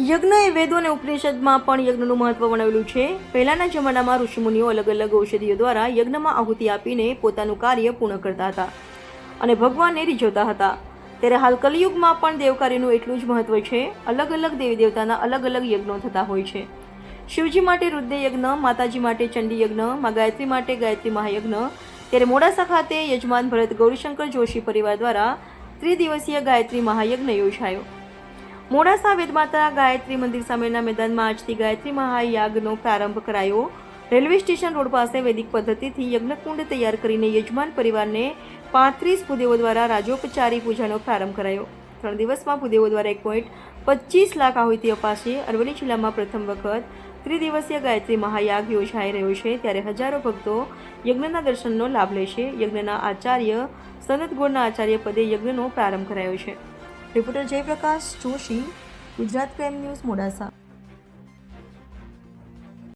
યજ્ઞ એ વેદો અને ઉપનિષદમાં પણ યજ્ઞનું મહત્વ વર્ણવેલું છે. પહેલાના જમાનામાં ઋષિમુનિઓ અલગ અલગ ઔષધિઓ દ્વારા યજ્ઞમાં આહુતિ આપીને પોતાનું કાર્ય પૂર્ણ કરતા હતા અને ભગવાનને રીઝવતા હતા. ત્યારે હાલ કલિયુગમાં પણ દેવકાર્યનું એટલું જ મહત્વ છે. અલગ અલગ દેવી દેવતાના અલગ અલગ યજ્ઞો થતા હોય છે. શિવજી માટે રુદ્ર યજ્ઞ, માતાજી માટે ચંડી યજ્ઞ, મા ગાયત્રી માટે ગાયત્રી મહાયજ્ઞ. ત્યારે મોડાસા ખાતે યજમાન ભરત ગૌરીશંકર જોશી પરિવાર દ્વારા ત્રિદિવસીય ગાયત્રી મહાયજ્ઞ યોજાયો. મોડાસા વેદમાતા ગાયત્રી મંદિર સામેના મેદાનમાં આજથી ગાયત્રી મહાયાગનો પ્રારંભ કરાયો. રેલવે સ્ટેશન રોડ પાસે વૈદિક પદ્ધતિથી યજ્ઞકુંડ તૈયાર કરીને યજમાન પરિવારને પાંત્રીસ ભૂદેવો દ્વારા રાજોપચારી પૂજાનો પ્રારંભ કરાયો. ત્રણ દિવસમાં ભૂદેવો દ્વારા એક પોઈન્ટ પચીસ લાખ આહુતિ અપાશે. અરવલ્લી જિલ્લામાં પ્રથમ વખત ત્રિદિવસીય ગાયત્રી મહાયાગ યોજાઈ રહ્યો છે. ત્યારે હજારો ભક્તો યજ્ઞના દર્શનનો લાભ લેશે. યજ્ઞના આચાર્ય સનત ગોળના આચાર્ય પદે યજ્ઞનો પ્રારંભ કરાયો છે. Reporter Jayprakash Joshi Gujarat crime news Modasa.